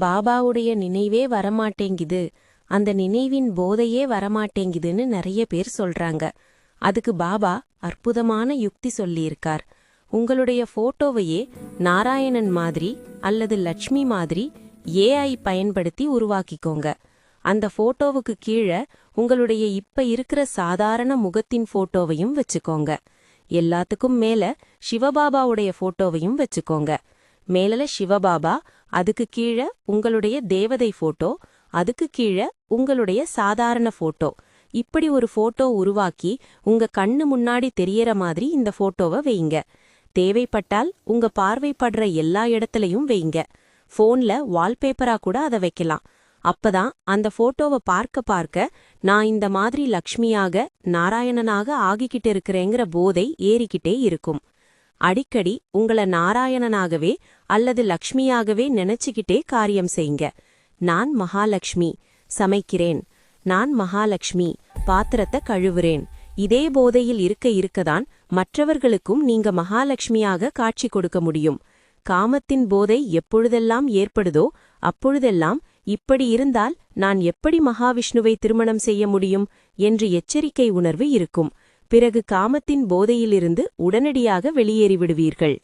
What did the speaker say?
பாபாவுடைய நினைவே வரமாட்டேங்குது. அந்த நினைவின் போதையே வரமாட்டேங்குதுன்னு நிறைய பேர் சொல்றாங்க. அதுக்கு பாபா அற்புதமான யுக்தி சொல்லியிருக்கார். உங்களுடைய போட்டோவையே நாராயணன் மாதிரி அல்லது லட்சுமி மாதிரி ஏஐ பயன்படுத்தி உருவாக்கிக்கோங்க. அந்த போட்டோவுக்கு கீழே உங்களுடைய இப்ப இருக்கிற சாதாரண முகத்தின் போட்டோவையும் வச்சுக்கோங்க. எல்லாத்துக்கும் மேல சிவபாபாவுடைய போட்டோவையும் வச்சுக்கோங்க. மேலல சிவபாபா அதுக்கு கீழே உங்களுடைய தேவதை போட்டோ அதுக்கு கீழே உங்களுடைய சாதாரண போட்டோ. இப்படி ஒரு போட்டோ உருவாக்கி உங்க கண்ணு முன்னாடி தெரியற மாதிரி இந்த போட்டோவை வைங்க. தேவைப்பட்டால் உங்க பார்வைப்படுற எல்லா இடத்துலயும் வைங்க. போன்ல வால்பேப்பரா கூட அதை வைக்கலாம். அப்பதான் அந்த போட்டோவை பார்க்க பார்க்க நான் இந்த மாதிரி லக்ஷ்மியாக நாராயணனாக ஆகிக்கிட்டு இருக்கிறேங்கிற போதை ஏறிக்கிட்டே இருக்கும். அடிக்கடி உங்கள நாராயணனாகவே அல்லது லக்ஷ்மியாகவே நினைச்சுக்கிட்டே காரியம் செய்யுங்க. நான் மகாலட்சுமி சமைக்கிறேன். நான் மகாலட்சுமி பாத்திரத்தை கழுவுறேன். இதே போதையில் இருக்க இருக்கதான் மற்றவர்களுக்கும் நீங்க மகாலட்சுமியாக காட்சி கொடுக்க முடியும். காமத்தின் போதை எப்பொழுதெல்லாம் ஏற்படுதோ அப்பொழுதெல்லாம் இப்படி இருந்தால் நான் எப்படி மகாவிஷ்ணுவை திருமணம் செய்ய முடியும்? என்று எச்சரிக்கை உணர்வு இருக்கும். பிறகு காமத்தின் போதையிலிருந்து உடனடியாக வெளியேறிவிடுவீர்கள்.